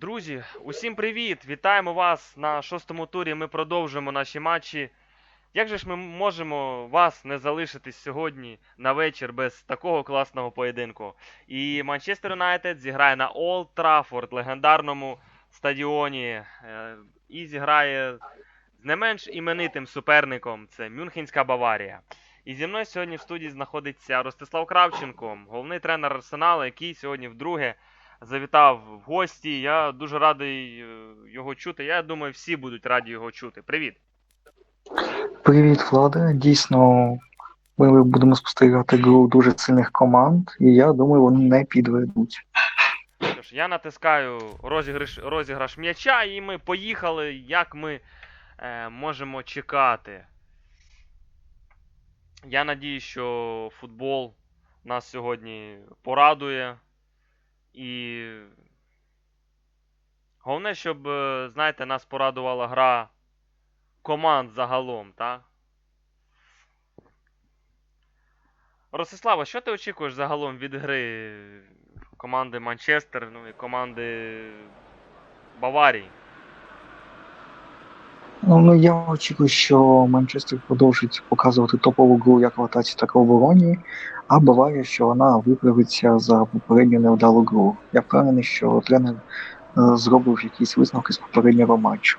Друзі, усім привіт! Вітаємо вас на шостому турі. Ми продовжуємо наші матчі. Як же ж ми можемо вас не залишити сьогодні на вечір без такого класного поєдинку? І Манчестер Юнайтед зіграє на Олд Траффорд, легендарному стадіоні. е, І зіграє з не менш іменитим суперником це Мюнхенська Баварія. І зі мною сьогодні в студії знаходиться Ростислав Кравченко, головний тренер Арсеналу, який сьогодні вдруге завітав в гості. Я дуже радий е, його чути. Я думаю, всі будуть раді його чути. Привіт! Привіт, Владе. Дійсно, ми будемо спостерігати гру дуже сильних команд, і я думаю, вони не підведуть. Я натискаю розіграш, розіграш м'яча, і ми поїхали. Як ми е, можемо чекати? Я надію, що футбол нас сьогодні порадує. І головне, щоб, е, знаєте, нас порадувала гра команд загалом, так? Ростислава, що ти очікуєш загалом від гри команди Манчестер, ну і команди Баварії? Ну, ну я очікую, що Манчестер продовжить показувати топову гру як в атаці, так і в обороні, а Баварія, що вона виправиться за попередню невдалу гру. Я впевнений, що тренер е, зробив якісь висновки з попереднього матчу.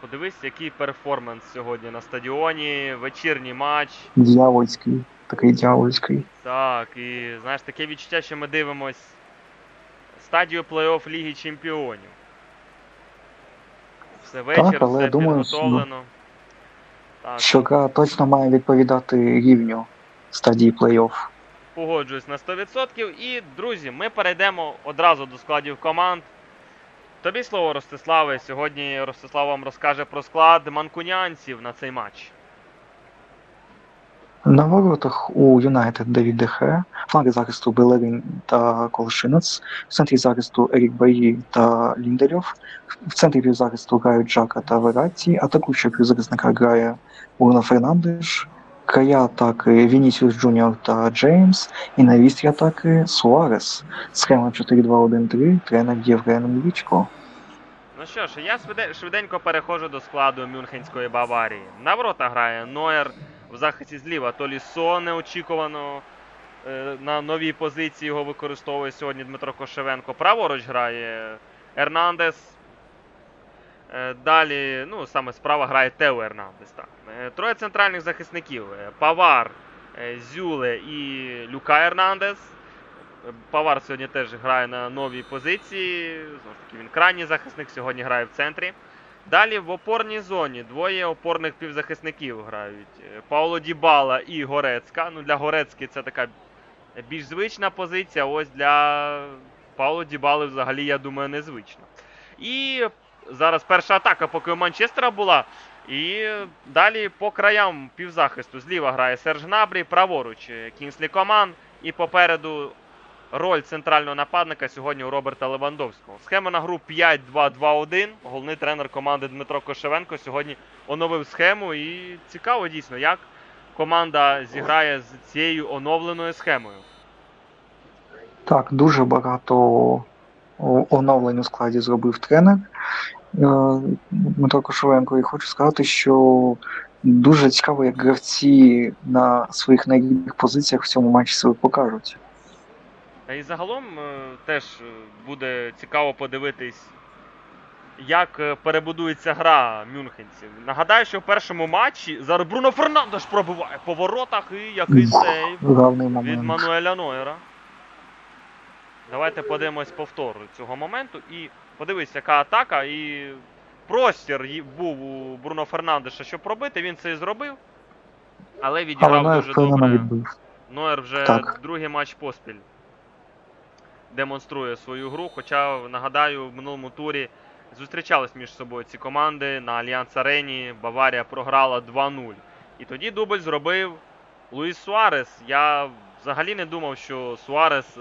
Подивись, який перформанс сьогодні на стадіоні, вечірній матч. Дьявольський, такий дьявольський. Так, і знаєш, таке відчуття, що ми дивимось стадію плей-офф Ліги Чемпіонів. Все вечір, але все думаю, підготовлено. Так, Що гра точно має відповідати рівню стадії плей-офф. погоджуюсь на 100%. І, друзі, ми перейдемо одразу до складів команд. Тобі слово, Ростиславе. Сьогодні Ростислав вам розкаже про склад манкунянців на цей матч. На воротах у Юнайтед Давід Дехе, фланги захисту Белерін та Колшинець, в центрі захисту Ерік Баї та Ліндельов, в центрі півзахисту грають Джака та Вераці, атакуючого півзахисника грає Уно Фернандеш, края атаки Вінісіус Джуніор та Джеймс, і на вістрі атаки Суарес. Схема 4-2-1-3, тренер Євген Млічко. Ну що ж, я швиденько переходжу до складу Мюнхенської Баварії. На ворота грає Ноєр в захисті зліва. Толісо неочікувано е, на новій позиції його використовує сьогодні Дмитро Кошевенко. Праворуч грає Ернандес. Е, Далі, ну, саме справа грає Тео Ернандес. Так. Е, Троє центральних захисників: Павар, Зюле і Люка Ернандес. Павар сьогодні теж грає на новій позиції. Знову ж таки, він крайній захисник, сьогодні грає в центрі. Далі в опорній зоні двоє опорних півзахисників грають. Е, Пауло Дібала і Горецька. Ну, для Горецьки це така більш звична позиція. Ось для Пауло Дібали взагалі, я думаю, незвична. І зараз перша атака, поки у Манчестера була. І далі по краям півзахисту зліва грає Серж Гнабрі, праворуч е, Кінслі Коман. І попереду роль центрального нападника сьогодні у Роберта Левандовського. Схема на гру 5-2-2-1. Головний тренер команди Дмитро Кошевенко сьогодні оновив схему. І цікаво дійсно, як команда зіграє з цією оновленою схемою. Так, дуже багато оновлень у складі зробив тренер е, Дмитро Кошовенко. І хочу сказати, що дуже цікаво, як гравці на своїх найбільших позиціях в цьому матчі себе покажуть. І загалом е, теж е, буде цікаво подивитись, як е, перебудується гра мюнхенців. Нагадаю, що в першому матчі зараз Бруно Фернандеш пробиває по воротах і який сейв від. Мануеля Нойера. Давайте подивимось повтор цього моменту. І подивись, яка атака. І простір був у Бруно Фернандеша, щоб пробити. Він це і зробив. Але Але відіграв Нойер дуже добре. Нойер вже Так. другий матч поспіль демонструє свою гру. Хоча, нагадаю, в минулому турі зустрічались між собою ці команди на Альянс Арені. Баварія програла 2-0. І тоді дубль зробив Луїс Суарес. Я взагалі не думав, що Суарес е,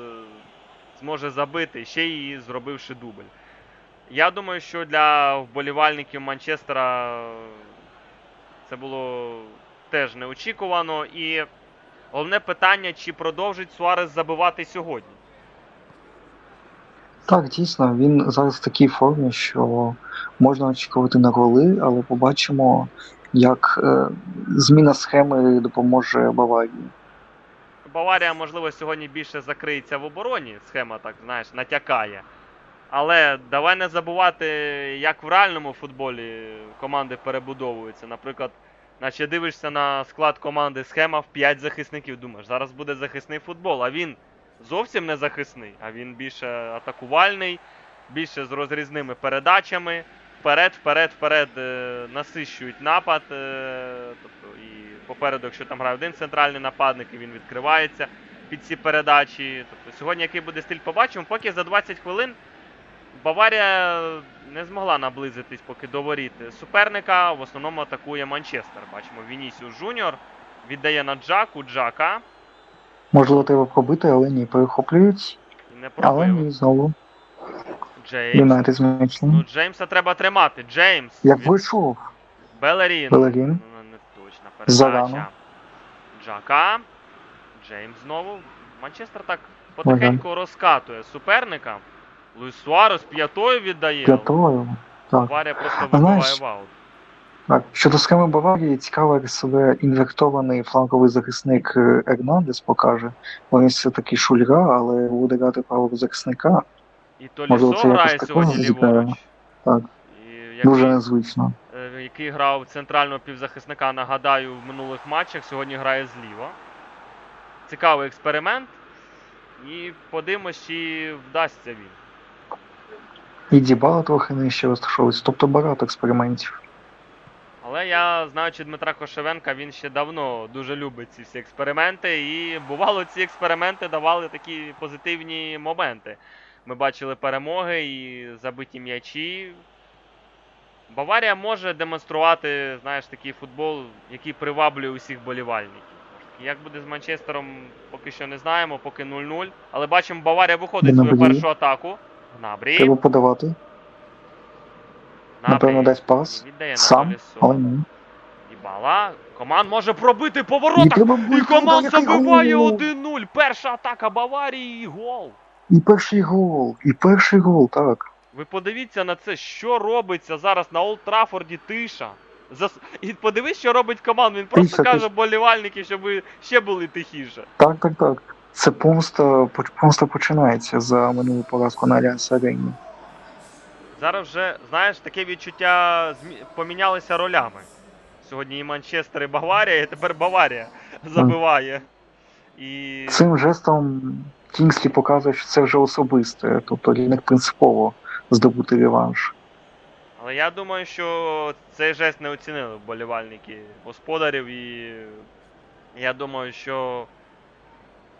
зможе забити, ще й зробивши дубль. Я думаю, що для вболівальників Манчестера е, це було теж неочікувано. І Головне питання, чи продовжить Суарес забивати сьогодні. Так, дійсно, він зараз в такій формі, що можна очікувати на голи, але побачимо, як е, зміна схеми допоможе Баварії. Баварія, можливо, сьогодні більше закриється в обороні. Схема, так знаєш, натякає. Але давай не забувати, як в реальному футболі команди перебудовуються. Наприклад, наче дивишся на склад команди схема в 5 захисників. Думаєш, зараз буде захисний футбол, а він зовсім не захисний, а він більше атакувальний, більше з розрізними передачами. Вперед, вперед, вперед е, насищують напад. Е, тобто і попереду, якщо там грає один центральний нападник, і він відкривається під ці передачі. Тобто сьогодні який буде стиль, побачимо. Поки за 20 хвилин Баварія не змогла наблизитись поки до воріт суперника. В основному атакує Манчестер. Бачимо, Вінісіус Жуніор віддає на Джаку, Джака. Можливо, треба пробити, але ні, перехоплюють. Не Але пробив. ні, знову. Джеймс. Юнайтед. Ну, Джеймса треба тримати. Джеймс. Як від- вийшов, Белерін. Белерін. Ну, не точна передача. Зарано. Джака. Джеймс знову. Манчестер так потихеньку розкатує суперника. Луїс Суарес п'ятою віддає. п'ятою. Так. Баварія просто вибиває знаєш, в аут. Так, щодо схеми Баварії, цікаво, як себе інвертований фланговий захисник е, Ернандес покаже. Він все таки шульга, але буде грати правого захисника. І то Лісо грає сьогодні ліворуч. Так. І Дуже який, незвично. е, який грав центрального півзахисника, нагадаю, в минулих матчах, сьогодні грає зліва. Цікавий експеримент. І подивимось, чи вдасться він. І Дібала трохи нижче розташовується. Тобто багато експериментів. Але я, знаючи Дмитра Кошевенка, він ще давно дуже любить ці всі експерименти, і бувало, ці експерименти давали такі позитивні моменти. Ми бачили перемоги і забиті м'ячі. Баварія може демонструвати, знаєш, такий футбол, який приваблює усіх болівальників. Як буде з Манчестером, поки що не знаємо, поки 0-0. Але бачимо, Баварія виходить свою першу атаку. Гнабрі. Треба подавати. Напевно, дасть пас. Віддає Сам, але ні. Дібала. Команд може пробити по І воротах. І команд забиває 1-0. Перша атака Баварії і гол. І перший гол, і перший гол, так. Ви подивіться на це, що робиться зараз на Олд Трафорді тиша. Зас... І подивись, що робить команда. Він просто Тиша, каже тиша. болівальники, щоб ви ще були тихіше. Так, так, так. Це помста, помста починається за минулу поразку на Альянс Арені. Зараз вже, знаєш, таке відчуття помінялися ролями. Сьогодні і Манчестер, і Баварія, і тепер Баварія забиває. І Цим жестом Кінгслі показує, що це вже особисте, тобто них принципово здобути реванш. Але я думаю, що цей жест не оцінили вболівальники господарів, і я думаю, що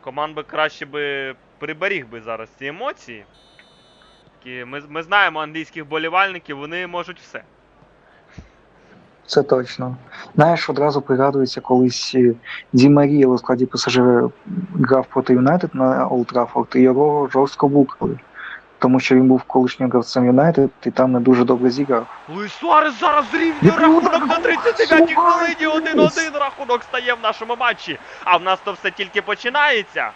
команд би краще би приберіг би зараз ці емоції. Такі, ми, ми знаємо англійських болівальників, вони можуть все. Це точно. Знаєш, одразу пригадується, колись е, Ді Марія у складі ПСЖ грав проти Юнайтед на Олд Траффорд, і його жорстко букали. Тому що він був колишнім гравцем Юнайтед і там не дуже добре зіграв. Луїс Суарес зараз зрівнює рахунок на 39-й хвилині. 1-1 рахунок стає в нашому матчі. А в нас то все тільки починається.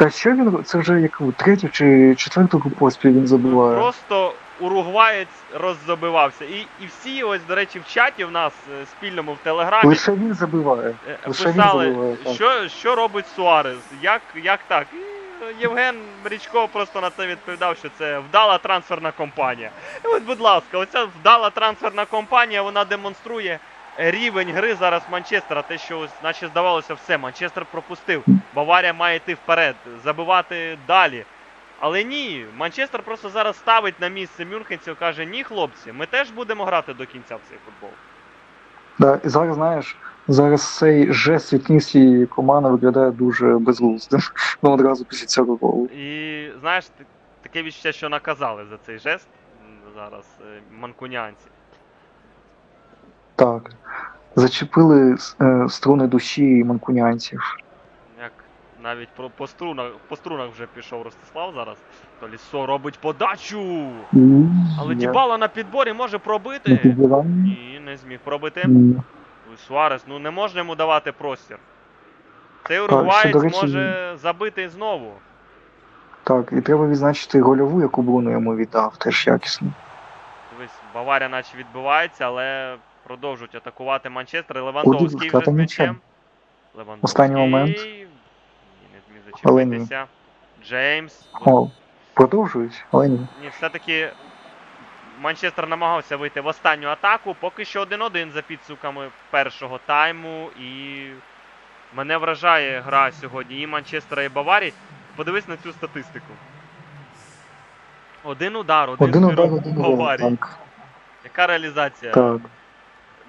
Та що він це вже яку третю чи четверту поспіль він забиває. Просто уругваєць роззабивався. І, і всі, ось, до речі, в чаті в нас е, спільному в Телеграмі Лише він забиває. е, лише він писали, забиває, так. що, що робить Суарес, як, як так. І е, Євген Мрічко просто на це відповідав, що це вдала трансферна компанія. І от, будь ласка, оця вдала трансферна компанія, вона демонструє рівень гри зараз Манчестера. Те, що ось, наче здавалося, все, Манчестер пропустив. Баварія має йти вперед, забивати далі. Але ні, Манчестер просто зараз ставить на місце мюнхенців, каже: ні, хлопці, ми теж будемо грати до кінця в цей футбол. Да, і зараз знаєш, зараз цей жест від Кінгслі команда виглядає дуже безглуздим. Ну одразу після цього голу. І знаєш, таке відчуття, що наказали за цей жест зараз е, манкунянці. Так. Зачепили е, струни душі і манкунянців. Як навіть про, по, струнах, по струнах вже пішов Ростислав зараз. То Лісо робить подачу. Але я Дібала на підборі може пробити. Ні, не зміг пробити. Ні. Суарес, ну не можна йому давати простір. Цей уругваєць до речі, може забити знову. Так, і треба відзначити гольову, яку Бруно йому віддав, теж якісно. Дивись, Баварія наче відбивається, але продовжують атакувати Манчестер. Левандовський вже з м'ячем. Левандовський. Останній момент. Ні, Не зміг зачепитися. Джеймс. О, продовжують, але ні. Ні, все-таки Манчестер намагався вийти в останню атаку. Поки що 1-1 за підсумками першого тайму. І мене вражає гра сьогодні і Манчестера, і Баварії. Подивись на цю статистику. Один удар, один, Один удар, один. Баварії. Яка реалізація? так.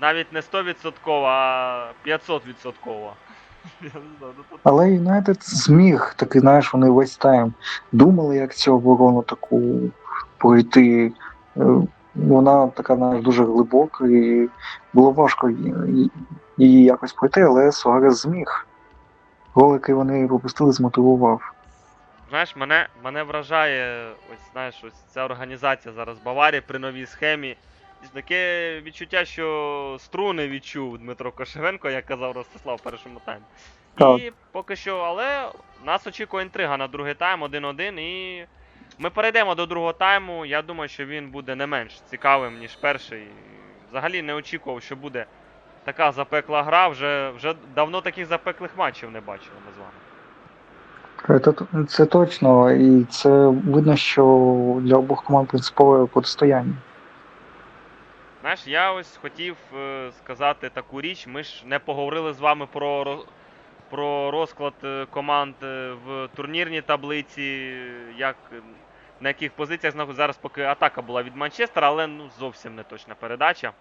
Навіть не 100%, а 500%. Я не знаю, ну Але Юнайтед зміг, таки, знаєш, вони весь тайм думали, як цю оборону таку пройти. Е, Вона така знаєш, дуже глибока, і було важко її- її якось пройти, але Суарес зміг. Гол, який вони пропустили, змотивував. Знаєш, мене, мене вражає ось, знаєш, ось ця організація зараз Баварії при новій схемі. Таке відчуття, що струни відчув Дмитро Кошевенко, як казав Ростислав в першому таймі. Так. І поки що, але нас очікує інтрига на другий тайм 1-1. І ми перейдемо до другого тайму. Я думаю, що він буде не менш цікавим, ніж перший. Взагалі не очікував, що буде така запекла гра. Вже, вже давно таких запеклих матчів не бачили ми з вами. Це, це точно, і це видно, що для обох команд принципове протистояння. Знаєш, я ось хотів е, сказати таку річ. Ми ж не поговорили з вами про, про розклад е, команд е, в турнірній таблиці, як, на яких позиціях. Зараз поки атака була від Манчестера, але ну, зовсім не точна передача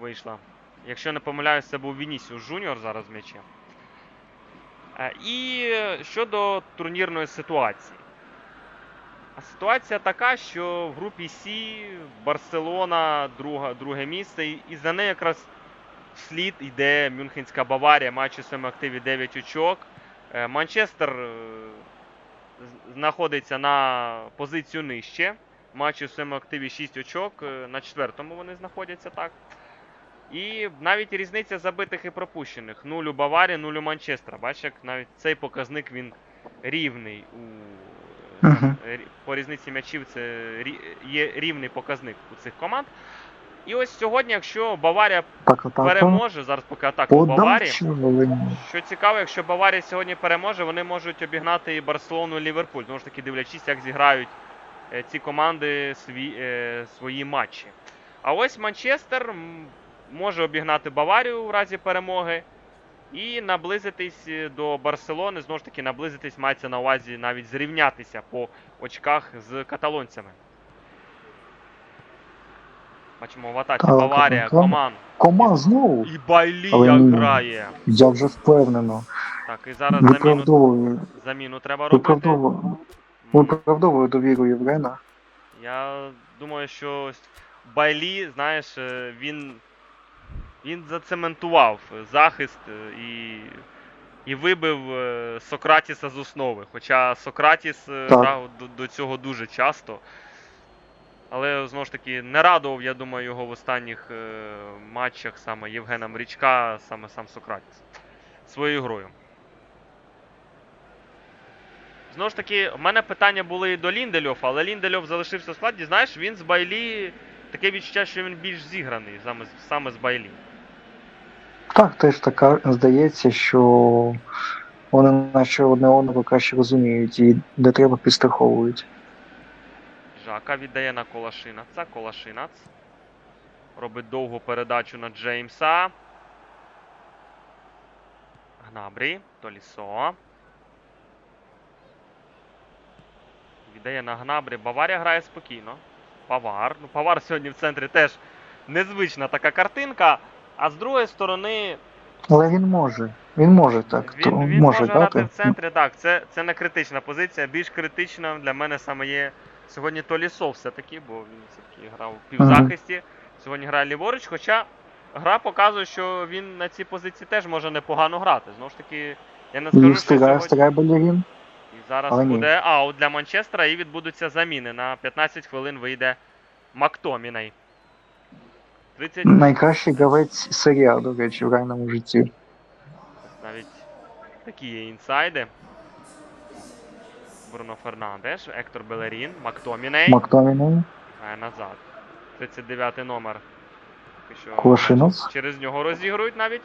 вийшла. Якщо не помиляюсь, це був Вінісіус Жуніор зараз в м'ячі. І щодо турнірної ситуації. Ситуація така, що в групі С Барселона друга, друге місце, і, за нею якраз вслід йде Мюнхенська Баварія, матч у своєму активі 9 очок. Е, Манчестер е, знаходиться на позицію нижче. Матч у своєму активі 6 очок. е, На четвертому вони знаходяться так. І навіть різниця забитих і пропущених. 0 у Баварії, 0 у Манчестера. Бачиш, як навіть цей показник він рівний у е, по різниці м'ячів це є рівний показник у цих команд. І ось сьогодні, якщо Баварія Так, атака. переможе, зараз поки атака у Баварії. Що цікаво, якщо Баварія сьогодні переможе, вони можуть обігнати і Барселону і Ліверпуль. Знову ж таки, дивлячись, як зіграють е, ці команди свій, е, свої матчі. А ось Манчестер може обігнати Баварію у разі перемоги і наблизитись е, до Барселони. Знову ж таки, наблизитись мається на увазі навіть зрівнятися по очках з каталонцями. Бачимо в атаці Так, Баварія, так. Коман. Команд знову. І Байлі Але ні. грає. Я вже впевнено. Так, і зараз заміну, Виправдовую, заміну треба робити. виправдовую, М, виправдовую довіру Євгена. Я думаю, що ось Байлі, знаєш, е, він, він зацементував захист е, і, і вибив е, Сократіса з основи. Хоча Сократіс е, Так. грав до, до цього дуже часто. Але знову ж таки не радував, я думаю, його в останніх е, матчах саме Євгена Мрічка, саме сам Сократіс своєю грою. Знову ж таки, в мене питання були і до Ліндельофа, але Ліндельоф залишився в складі. Знаєш, він з Байлі таке відчуття, що він більш зіграний саме, саме з Байлі. Так, теж така здається, що вони наче одне одного краще розуміють і де треба підстраховують. Жака віддає на Колашинаца. Колашинац. Робить довгу передачу на Джеймса. Гнабрі. Толісо. Віддає на Гнабрі. Баварія грає спокійно. Павар. Ну, Павар сьогодні в центрі теж незвична така картинка. А з другої сторони, Але він може. Він може так. то він, він може грати в центрі. Так, це, це не критична позиція. Більш критична для мене саме є сьогодні Толісов все-таки, бо він все-таки грав у півзахисті. Сьогодні грає ліворуч, хоча гра показує, що він на цій позиції теж може непогано грати. Знову ж таки, я не скажу, що сьогодні... І зараз Але буде аут для Манчестера і відбудуться заміни. На 15 хвилин вийде Мактоміней. 30 Найкращий гравець серія, до речі, в реальному житті. навіть такі є інсайди. Бруно Фернандеш, Ектор Белерін, Мактоміней. Мактоміней, Грає назад. 39 номер. Що через нього розігрують навіть.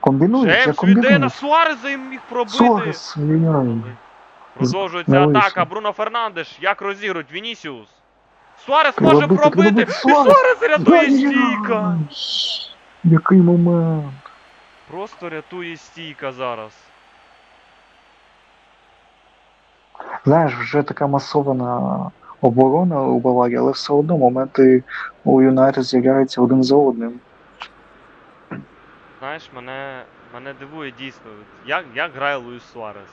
комбінують, я Джеймс віддає на. Суареза і міг пробити. Суарес. Продовжується Не атака. Бруно Фернандеш. Як розігрують? Вінісіус. Суарес може Треба пробити. бити. І Суарес! Суарес рятує стійка. Який момент. Просто рятує стійка зараз. Знаєш, вже така масована оборона у Баварії, але все одно моменти у Юнайтед з'являються один за одним. Знаєш, мене, мене дивує дійсно, як, як грає Луїс Суарес.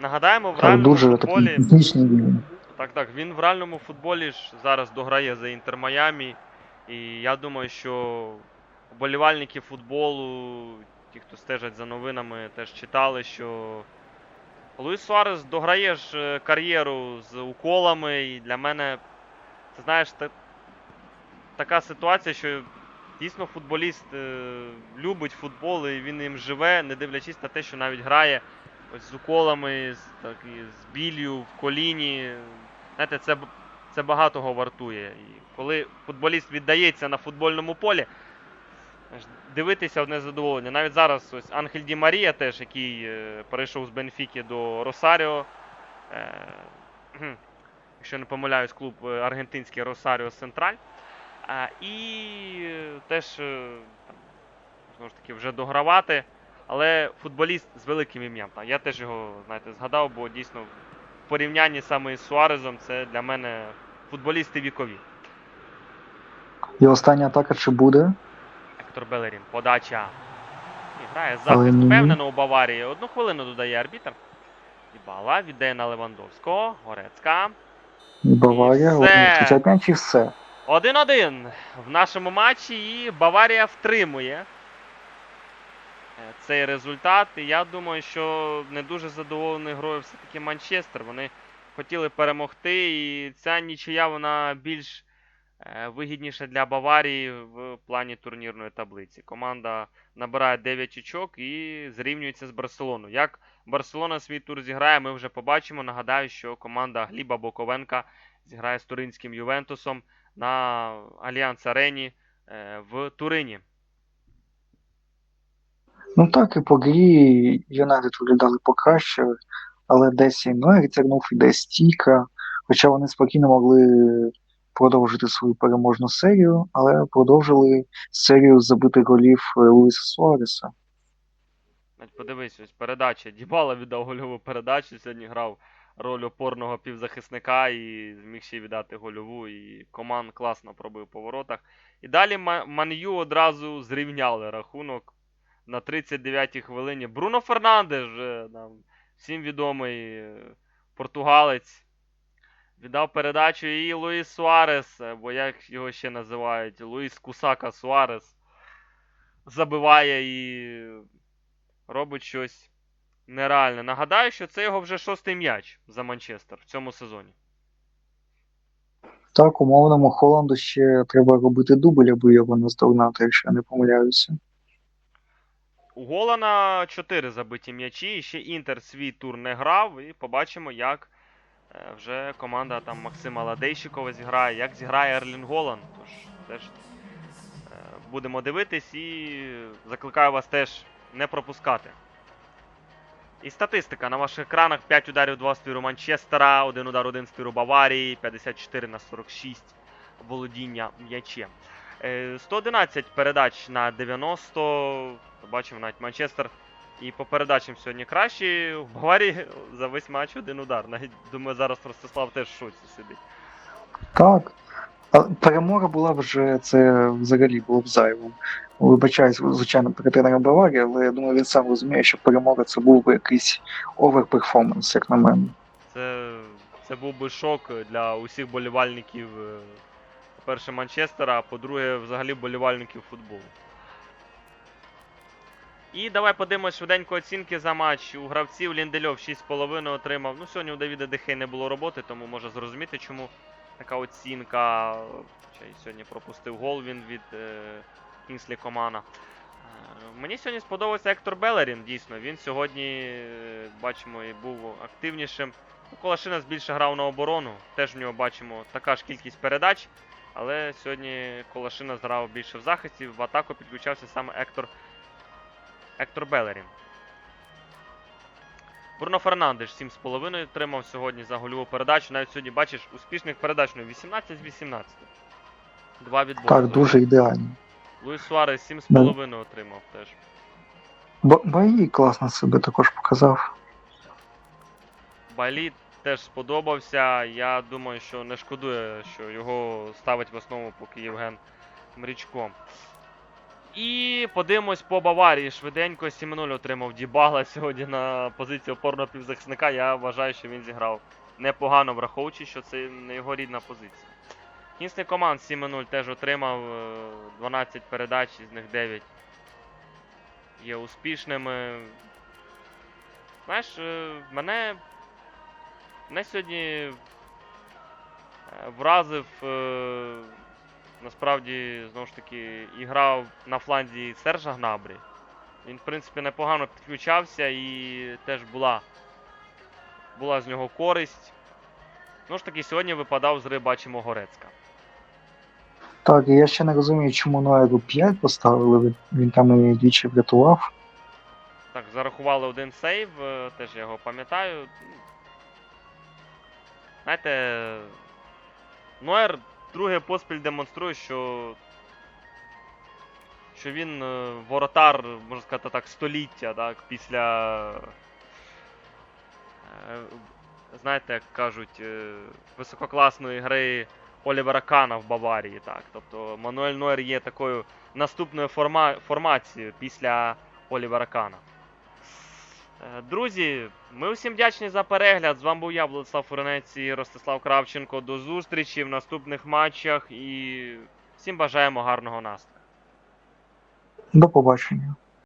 Нагадаємо, в реальному дуже футболі. такий. Так, так, він в реальному футболі ж зараз дограє за Інтер Майамі. І я думаю, що вболівальники футболу, ті, хто стежать за новинами, теж читали, що Луїс Суарес дограє ж е, кар'єру з уколами. І для мене, ти знаєш, та, така ситуація, що дійсно футболіст е, любить футбол і він їм живе, не дивлячись на те, що навіть грає ось з уколами, з, так, і з біллю в коліні. Знаєте, це, це багатого вартує. І коли футболіст віддається на футбольному полі, дивитися одне задоволення. Навіть зараз ось Анхель Ді Марія теж, який е, перейшов з Бенфіки до Росаріо. Е, якщо не помиляюсь, клуб е, аргентинський Росаріо Сентраль. А, і е, теж е, там, знову ж таки вже догравати. Але футболіст з великим ім'ям. Я теж його, знаєте, згадав, бо дійсно в порівнянні саме із Суарезом це для мене футболісти вікові. І остання атака чи буде? Ектор Белерін, подача. І грає захист впевнено у Баварії. Одну хвилину додає арбітр. Дібала віддає на Левандовського. Горецька. І Баварія, і все. 1-1 в нашому матчі і Баварія втримує цей результат. І я думаю, що не дуже задоволений грою все-таки Манчестер. Вони хотіли перемогти, і ця нічия вона більш е, вигідніша для Баварії в плані турнірної таблиці. Команда набирає 9 очок і зрівнюється з Барселоною. Як Барселона свій тур зіграє, ми вже побачимо. Нагадаю, що команда Гліба Боковенка зіграє з туринським Ювентусом на Альянс Арені е, в Турині. Ну так, і по грі Юнайтед виглядали покраще, але десь і Нойер відтягнув, і десь стійка. Хоча вони спокійно могли продовжити свою переможну серію, але продовжили серію забитих голів е, Луїса Суареса. Подивись, ось передача. Дібала віддав гольову передачу. Сьогодні грав роль опорного півзахисника і зміг ще віддати гольову. І команд класно пробив по воротах. І далі Ма- Ман'ю одразу зрівняли рахунок на 39-й хвилині. Бруно Фернандеш, нам всім відомий е, португалець. Віддав передачу і Луїс Суарес, е, бо як його ще називають, Луїс Кусака Суарес забиває і робить щось нереальне. Нагадаю, що це його вже шостий м'яч за Манчестер в цьому сезоні. Так, умовному Холланду ще треба робити дубль, аби його наздогнати, якщо я не помиляюся. У Голана 4 забиті м'ячі, і ще Інтер свій тур не грав, і побачимо, як е, вже команда там Максима Ладейщикова зіграє, як зіграє Ерлін Голан. Тож теж е, будемо дивитись і закликаю вас теж не пропускати. І статистика на ваших екранах: 5 ударів, 2 з Манчестера, 1 удар, 1 з Баварії, 54 на 46 володіння м'ячем. Е, 111 передач на 90. Бачимо навіть Манчестер і по передачам сьогодні кращі. В Баварії за весь матч один удар. Навіть думаю, зараз Ростислав теж в шоці сидить. Так. А перемога була вже це взагалі було б зайвим. Вибачаюсь, звичайно, перед тренером Баварії, але я думаю, він сам розуміє, що перемога це був би якийсь оверперформанс, як на мене. Це, це був би шок для усіх болівальників, е, по-перше, Манчестера, а по-друге, взагалі болівальників футболу. І давай подивимось швиденько оцінки за матч. У гравців Ліндельов 6,5 отримав. Ну, сьогодні у Давіда Дехей не було роботи, тому може зрозуміти, чому така оцінка. Сьогодні пропустив гол він від е, Кінслі Комана. Мені сьогодні сподобався Ектор Белерін, дійсно. Він сьогодні, е, бачимо, і був активнішим. Ну, Колашинець більше грав на оборону. Теж в нього бачимо така ж кількість передач. Але сьогодні Колашинець грав більше в захисті, в атаку підключався саме Ектор, Ектор Белерін. Бруно Фернандеш 7,5 отримав сьогодні за гольову передачу. Навіть сьогодні бачиш успішних передач ну, 18 з 18. Два відбори. Так, дуже ідеально. Луїс Суарес 7,5 отримав теж. Б- Баї класно себе також показав. Балі теж сподобався. Я думаю, що не шкодує, що його ставить в основу поки Євген Мрічко. І подивимось по Баварії. Швиденько 7-0 отримав Дібагла сьогодні на позиції опорного півзахисника. Я вважаю, що він зіграв непогано, враховуючи, що це не його рідна позиція. Кінсний команд 7-0 теж отримав е, 12 передач, із них 9 є успішними. Знаєш, е, мене Мене сьогодні е, вразив е, насправді знову ж таки і грав на фланзі Сержа Гнабрі. Він, в принципі, непогано підключався і теж була, була з нього користь. Знову ж таки, сьогодні випадав з гри, бачимо Горецька. Так, і я ще не розумію, чому Ноеру 5 поставили, він- там і двічі врятував. Так, зарахували один сейв, е, теж я його пам'ятаю. Знаєте, Ноер друге поспіль демонструє, що. Що він е, воротар, можна сказати так, століття, так, після. е, Знаєте, як кажуть, е, висококласної гри Олівера Кана в Баварії. Так. Тобто Мануель Нойер є такою наступною форма... формацією після Олівера Кана. Е, Друзі, ми всім вдячні за перегляд. З вами був я, Владислав Фуренець і Ростислав Кравченко. До зустрічі в наступних матчах і всім бажаємо гарного настрою. До побачення.